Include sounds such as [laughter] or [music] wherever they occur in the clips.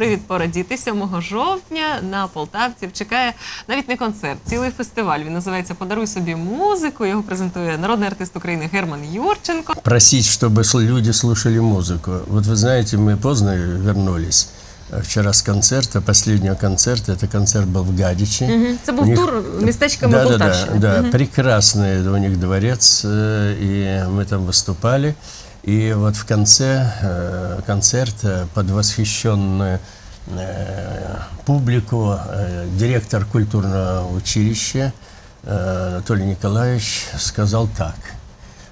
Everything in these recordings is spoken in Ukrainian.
привід порадіти 7 жовтня на полтавців. Чекає навіть не концерт, цілий фестиваль. Він називається Подаруй собі музику. Його презентує народний артист України Герман Юрченко. просить, чтобы сл- люди слушали музыку. Вот вы знаете, мы поздно вернулись. э, Вчера с концерта, последнего концерта, это концерт был в Гадиче. Мгм. Це був У них- тур містечками да, да, да, Полтавщини. да, прекрасный у них дворец, э, и мы там выступали. И вот в конце э, концерта под восхищенную э, публику э, директор культурного училища э, Анатолий Николаевич сказал так,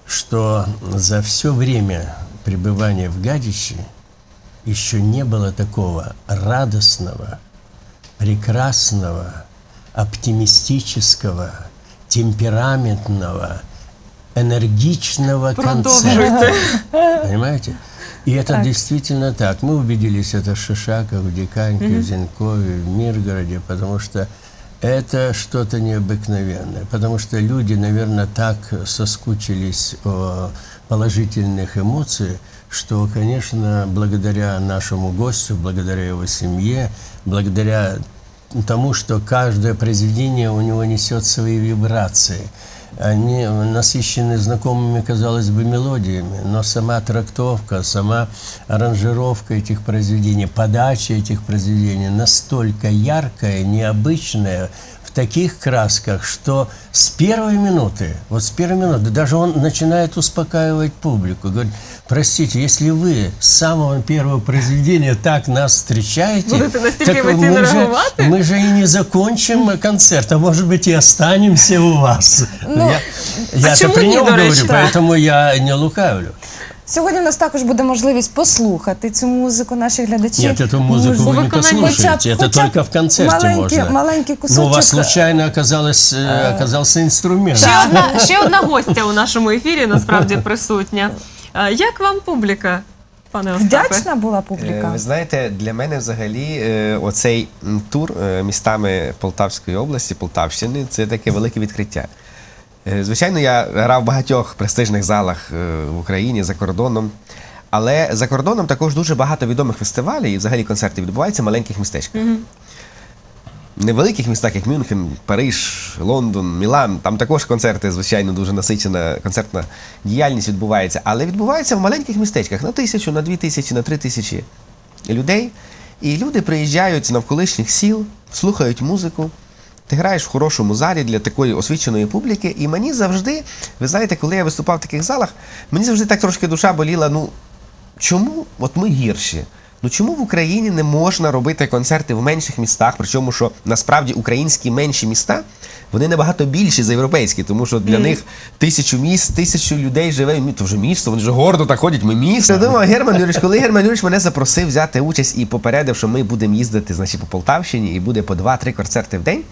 что за все время пребывания в Гадиче еще не было такого радостного, прекрасного, оптимистического, темпераментного, энергичного концерта. Понимаете? И это действительно так. Мы убедились это в Шишаках, в Диканьке, в Зенкове, в Миргороде, потому что это что-то необыкновенное. Потому что люди, наверное, так соскучились о положительных эмоциях, что, конечно, благодаря нашему гостю, благодаря его семье, благодаря тому, что каждое произведение у него несет свои вибрации. Они насыщены знакомыми, казалось бы, мелодиями, но сама трактовка, сама аранжировка этих произведений, подача этих произведений настолько яркая, необычная, в таких красках, что с первой минуты, вот с первой минуты, даже он начинает успокаивать публику. Говорит, простите, если вы с самого первого произведения так нас встречаете, Будете настільки так емоційно мы же, реагувати? мы же и не закончим концерт, а может быть и останемся у вас. я я чему при не, нем до говорю, речі? поэтому я не лукавлю. Сьогодні у нас також буде можливість послухати цю музику наших глядачів. Нет, эту музыку вы не виконании- послушаете, это Хотя б только в концерте маленький- можно. маленький Но у вас кусочек, случайно оказалось, э, оказался инструмент. Ще одна, ще одна гостя у нашому ефірі насправді присутня. Е, Як вам публіка, пане Остапе? Вдячна була Е, публіка. Ви знаєте, для мене взагалі е, оцей м, тур е, містами Полтавської області, Полтавщини це таке велике відкриття. Е, Звичайно, я грав в багатьох престижних залах е, в Україні за кордоном. Але за кордоном також дуже багато відомих фестивалів і взагалі концертів відбувається в маленьких містечках. Невеликих містах, як Мюнхен, Париж, Лондон, Мілан, там також концерти, звичайно, дуже насичена концертна діяльність відбувається. Але відбувається в маленьких містечках на тисячу, на дві тисячі, на три тисячі людей. І люди приїжджають з навколишніх сіл, слухають музику. Ти граєш в хорошому залі для такої освіченої публіки. І мені завжди, ви знаєте, коли я виступав в таких залах, мені завжди так трошки душа боліла. Ну чому от ми гірші? Ну чому в Україні не можна робити концерти в менших містах? Причому, що насправді українські менші міста вони набагато більші за європейські, тому що для них тисячу міст, тисячу людей живе. То вже місто, вони вже гордо так ходять. Ми місто. Я думав, Герман Юрійович, коли Герман Юрійович мене запросив взяти участь і попередив, що ми будемо їздити значить, по Полтавщині і буде по два-три концерти в день.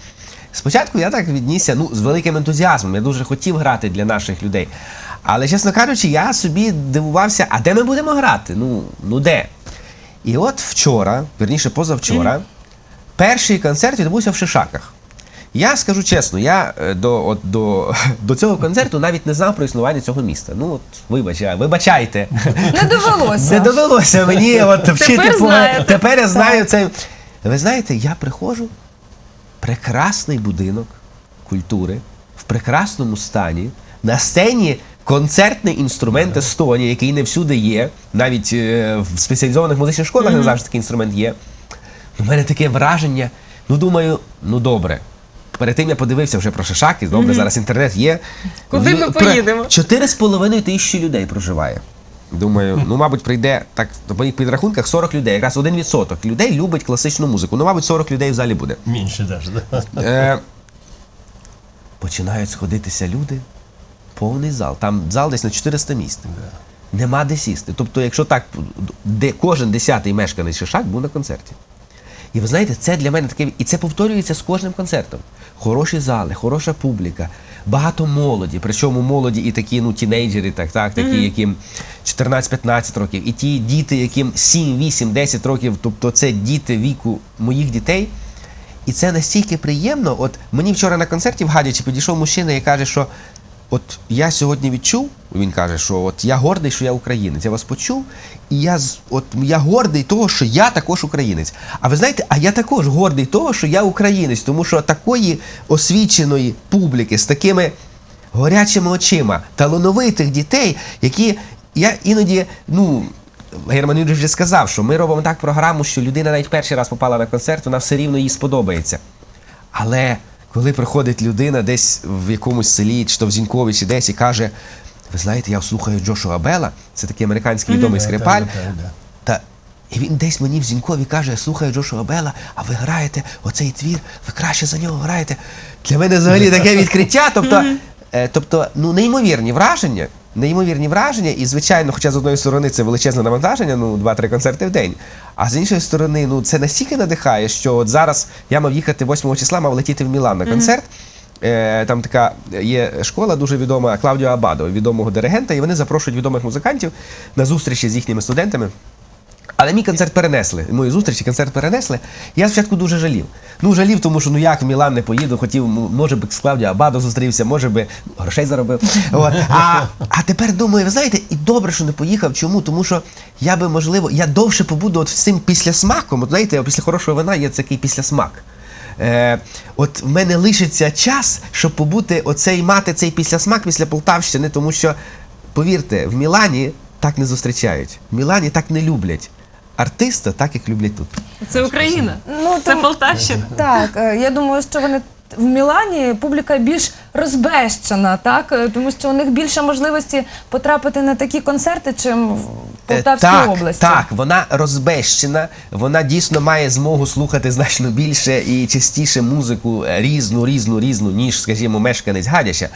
Спочатку я так віднісся ну, з великим ентузіазмом. Я дуже хотів грати для наших людей. Але, чесно кажучи, я собі дивувався, а де ми будемо грати? Ну, ну де? І от вчора, верніше позавчора, перший концерт відбувся в Шишаках. Я скажу чесно, я е, до, от, до, [laughs] до цього концерту навіть не знав про існування цього міста. Ну, от, вибачай, вибачайте. Не довелося. Не довелося мені от вчити по- Тепер я знаю це. Ви знаєте, я приходжу, прекрасний будинок культури в прекрасному стані, на сцені концертний інструмент Естонії, який не всюди є, навіть е, в спеціалізованих музичних школах не завжди такий інструмент є. У мене таке враження. Ну, думаю, ну добре. Перед тим я подивився вже про Шишаки, добре, зараз інтернет є. Куди ми Лю- поїдемо? Чотири з половиною тисячі людей проживає. Думаю, ну, мабуть, прийде так по моїх підрахунках 40 людей. Якраз один відсоток людей любить класичну музику. Ну, мабуть, 40 людей в залі буде. Меньше даже, да? Е, починають сходитися люди. Повний зал. Там зал десь на 400 місць. Нема де сісти. Тобто, якщо так, де кожен десятий мешканець Шишак був на концерті. І ви знаєте, це для мене таке. І це повторюється з кожним концертом. Хороші зали, хороша публіка, багато молоді. Причому молоді і такі ну, тінейджери, так, так, такі, яким 14-15 років, і ті діти, яким 7, 8, 10 років, тобто це діти віку моїх дітей. І це настільки приємно. От мені вчора на концерті в Гадячі підійшов мужчина і каже, що от я сьогодні відчув, він каже, що от я гордий, що я українець. Я вас почув, і я от я гордий того, що я також українець. А ви знаєте, а я також гордий того, що я українець, тому що такої освіченої публіки з такими горячими очима, талановитих дітей, які я іноді, ну. Герман Юрійович вже сказав, що ми робимо так програму, що людина навіть перший раз попала на концерт, вона все рівно їй сподобається. Але коли приходить людина десь в якомусь селі, чи то в Зінькові, чи десь і каже: ви знаєте, я слухаю Джошуа Белла, це такий американський відомий скрипаль. Та і він десь мені в Зінькові каже, я слухаю Джошуа Белла, а ви граєте оцей твір, ви краще за нього граєте. Для мене взагалі таке [laughs] відкриття. Тобто, е, тобто ну, неймовірні враження. Неймовірні враження, і звичайно, хоча з одної сторони це величезне навантаження, ну 2-3 концерти в день. А з іншої сторони, ну це настільки надихає, що от зараз я мав їхати 8 числа, мав летіти в Мілан на концерт. Е, Там така є школа дуже відома Клаудіо Абадо, відомого диригента, і вони запрошують відомих музикантів на зустрічі з їхніми студентами. Але мій концерт перенесли. Мої зустрічі концерт перенесли. Я спочатку дуже жалів. Ну, жалів, тому що ну як в Мілан не поїду, хотів, може би з Клавдіо Абадо зустрівся, може би грошей заробив. [laughs] От. А, а тепер думаю, ви знаєте, і добре, що не поїхав. Чому? Тому що я би, можливо, я довше побуду от цим післясмаком. От знаєте, після хорошого вина є такий післясмак. Е, от в мене лишиться час, щоб побути оцей мати цей післясмак після Полтавщини, тому що, повірте, в Мілані так не зустрічають. В Мілані так не люблять. Артиста так, як люблять тут. Це Україна. Ну, Це там- Полтавщина. Так, е, я думаю, що вони в Мілані публіка більш розбещена, так Е, тому що у них більше можливості потрапити на такі концерти, чим в Е, Полтавській так, області. Так, вона розбещена, вона дійсно має змогу слухати значно більше і частіше музику е, різну, різну, різну, ніж, скажімо, мешканець Гадяща.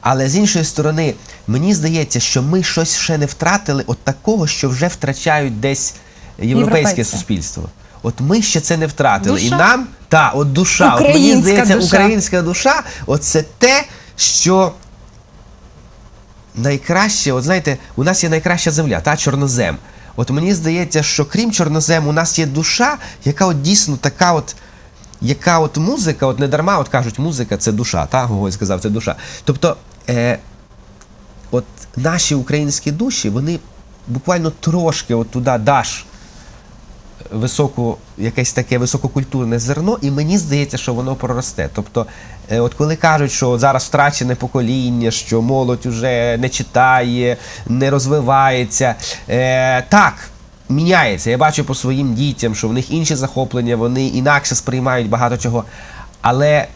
Але з іншої сторони, мені здається, що ми щось ще не втратили от такого, що вже втрачають десь європейське Європейці. суспільство. От ми ще це не втратили. І нам, та, от душа, от мені Українська здається, душа. українська душа, от це те, що найкраще, от знаєте, у нас є найкраща земля, та чорнозем. От мені здається, що крім чорнозему, у нас є душа, яка от дійсно така от. Яка от музика, от не дарма, от кажуть, музика це душа, та Гоголь сказав, це душа. Тобто, е, от наші українські душі, вони буквально трошки от туди даш високу, якесь таке висококультурне зерно, і мені здається, що воно проросте. Тобто, е, от коли кажуть, що зараз втрачене покоління, що молодь уже не читає, не розвивається, е, так. Міняється. Я бачу по своїм дітям, що в них інші захоплення, вони інакше сприймають багато чого. Але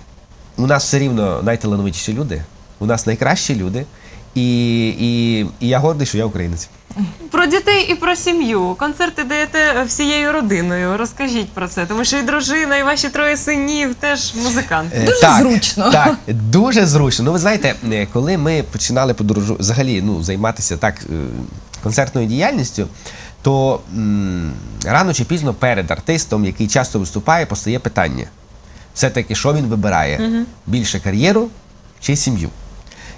у нас все рівно найталановитіші люди, у нас найкращі люди. І, і, і я гордий, що я українець. Про дітей і про сім'ю. Концерти даєте всією родиною. Розкажіть про це, тому що і дружина, і ваші троє синів теж музиканти. Е, Дуже зручно. Так, дуже зручно. Ну, ви знаєте, е, коли ми починали подорожу взагалі ну, займатися так е, концертною діяльністю, то м, рано чи пізно перед артистом, який часто виступає, постає питання: все-таки, що він вибирає? Більше кар'єру чи сім'ю?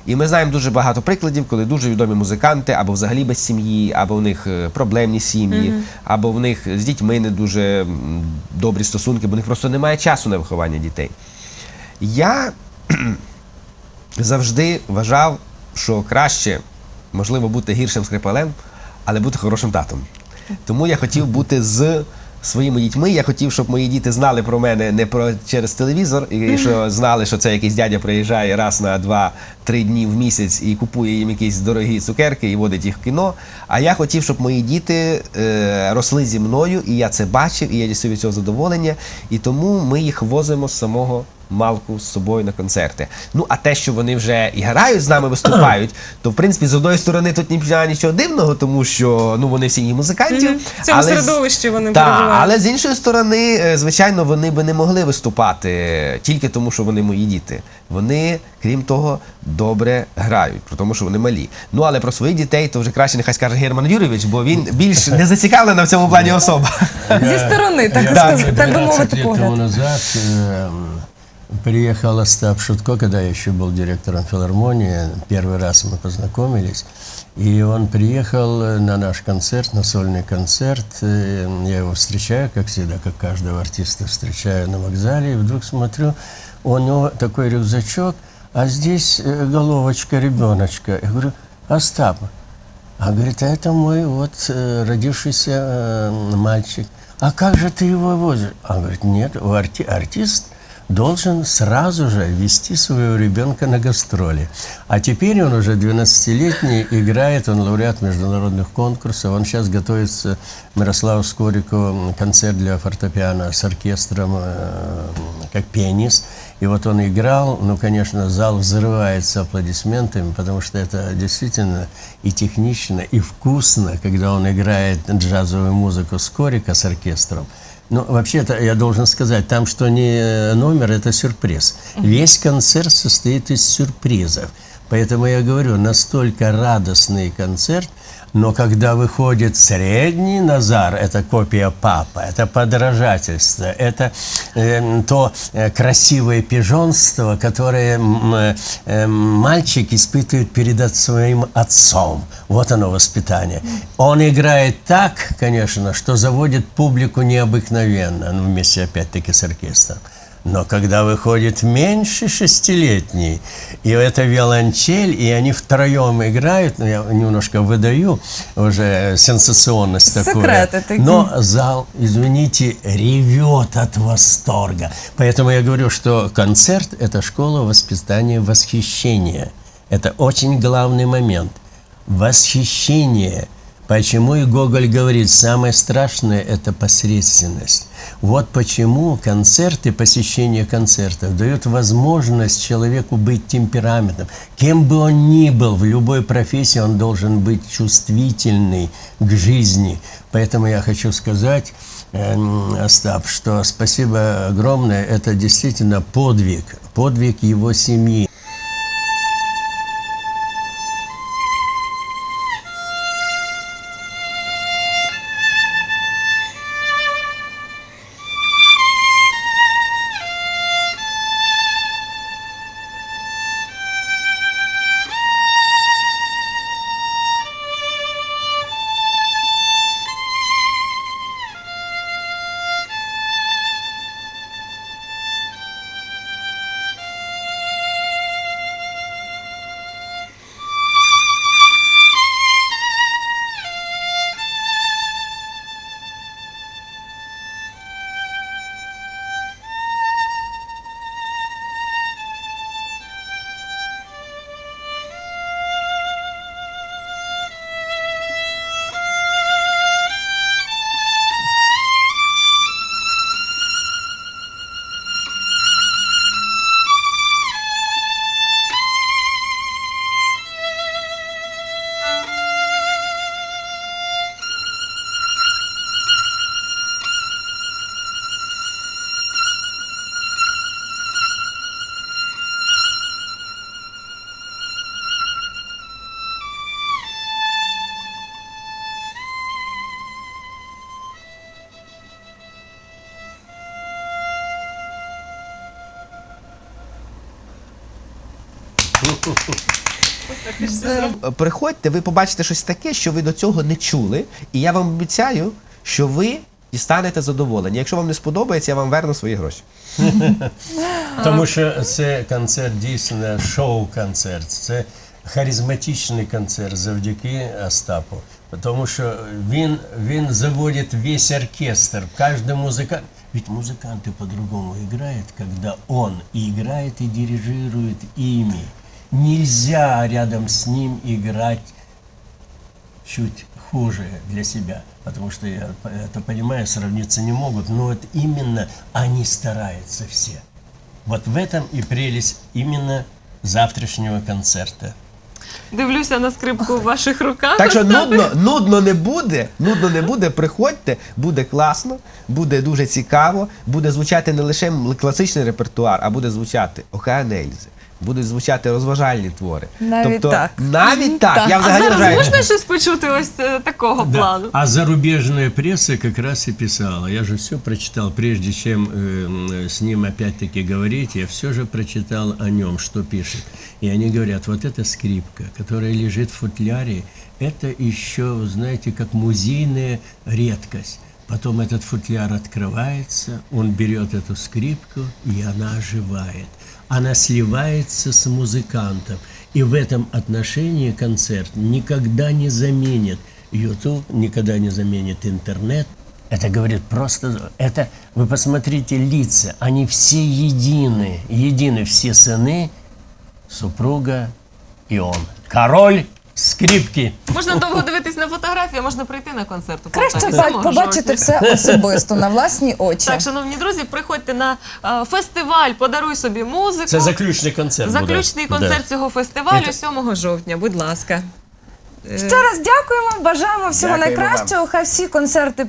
І ми знаємо дуже багато прикладів, коли дуже відомі музиканти або взагалі без сім'ї, або в них е, проблемні сім'ї, або в них з дітьми не дуже добрі стосунки, бо в них просто немає часу на виховання дітей. Я [clears throat] завжди вважав, що краще, можливо, бути гіршим скрипалем, але бути хорошим татом. Тому я хотів бути з своїми дітьми. Я хотів, щоб мої діти знали про мене не про через телевізор, і що знали, що це якийсь дядя приїжджає раз на два-три дні в місяць і купує їм якісь дорогі цукерки і водить їх в кіно. А я хотів, щоб мої діти е, росли зі мною, і я це бачив, і я дістаю від цього задоволення. І тому ми їх возимо з самого малку з собою на концерти. Ну а те, що вони вже і грають з нами, виступають, [clears throat] то в принципі з одної сторони тут немає нічого дивного, тому що ну вони всі є музикантів. В цьому з- середовищі вони Та, перебувають. але з іншої сторони, е, звичайно, вони би не могли виступати тільки тому, що вони мої діти. Вони, крім того, добре грають, про тому, що вони малі. Ну але про своїх дітей то вже краще нехай скаже Герман Юрійович, бо він [clears throat] більш не зацікавлена в цьому плані особа. Зі сторони, так, би мовити, тому погляд. назад приехал Остап Шутко, когда я еще был директором филармонии. Первый раз мы познакомились. И он приехал э, на наш концерт, на сольный концерт. Э, Я его встречаю, как всегда, как каждого артиста встречаю на вокзале. И вдруг смотрю, у него такой рюкзачок, а здесь э, головочка ребеночка. Я говорю, Остап, а говорит, а это мой вот родившийся мальчик. А как же ты его возишь? А говорит, нет, арти- артист должен сразу же вести своего ребенка на гастроли. А теперь он уже 12-летний, играет, он лауреат международных конкурсов. Он сейчас готовится, Мирославу Скорикову, концерт для фортепиано с оркестром, э, как пианист. И вот он играл, ну, конечно, зал взрывается аплодисментами, потому что это действительно и технично, и вкусно, когда он играет джазовую музыку Скорика с оркестром. Ну, вообще-то, я должен сказать, там, что не номер, это сюрприз. Весь концерт состоит из сюрпризов. Поэтому я говорю, настолько радостный концерт, но когда выходит средний Назар, это копия папа, это подражательство, это э, то э, красивое пижонство, которое м, э, э, мальчик испытывает перед от- своим отцом. Вот оно воспитание. Он играет так, конечно, что заводит публику необыкновенно, ну, вместе опять-таки с оркестром. Но когда выходит меньше шестилетний, и это виолончель, и они втроем играют, ну, я немножко выдаю уже сенсационность такую. Секреты такие. Но зал, извините, ревет от восторга. Поэтому я говорю, что концерт – это школа воспитания восхищения. Это очень главный момент. Восхищение. Почему и Гоголь говорит, самое страшное – это посредственность. Вот почему концерты, посещение концертов дают возможность человеку быть темпераментным. Кем бы он ни был, в любой профессии он должен быть чувствительный к жизни. Поэтому я хочу сказать, эм, Остап, что спасибо огромное. Это действительно подвиг, подвиг его семьи. Приходьте, ви побачите щось таке, що ви до цього не чули, і я вам обіцяю, що ви дістанете задоволення. Якщо вам не сподобається, я вам верну свої гроші. [laughs] Тому що це концерт дійсно шоу-концерт, це харизматичний концерт завдяки Остапу. Тому що він, він заводить весь оркестр, кожен музикант. Ведь музыканты по-другому играют, когда он и играет, и дирижирует ими. Нельзя рядом с ним играть чуть хуже для себя, потому что я это понимаю, сравниться не могут, но вот именно они стараются все. Вот в этом и прелесть именно завтрашнего концерта. Дивлюся на скрипку в ваших руках. Так що нудно, нудно не буде, нудно не буде, приходьте, буде класно, буде дуже цікаво, буде звучати не лише класичний репертуар, а буде звучати Океан Ельзи, будуть звучати розважальні твори. Навіть тобто, так. Навіть так. Так. Я А взагалі зараз вважаю, можна щось почути ось е, такого плану? А зарубежная пресса как раз и писала. Я же все прочитал, прежде чем э, м, с ним опять-таки говорить, я все же прочитал о нем, что пишет. И они говорят, вот эта скрипка, которая лежит в футляре, это еще, вы знаете, как музейная редкость. Потом этот футляр открывается, он берет эту скрипку, и она оживает. она сливается с музыкантом. И в этом отношении концерт никогда не заменит YouTube, никогда не заменит интернет. Это говорит просто, это, вы посмотрите лица, они все едины, едины все сыны, супруга и он. Король скрипки. Можна довго дивитись на фотографії, а можна прийти на концерт. у Краще Полтаві ба- 7 побачити жовтня. все особисто на власні очі. Так, шановні друзі, приходьте на е, фестиваль Подаруй собі музику. Це заключний концерт. буде. Заключний Да. концерт цього фестивалю Це- 7 жовтня. Будь ласка. Е, Ще раз дякуємо, бажаємо всього Дякуємо найкращого. Хай всі концерти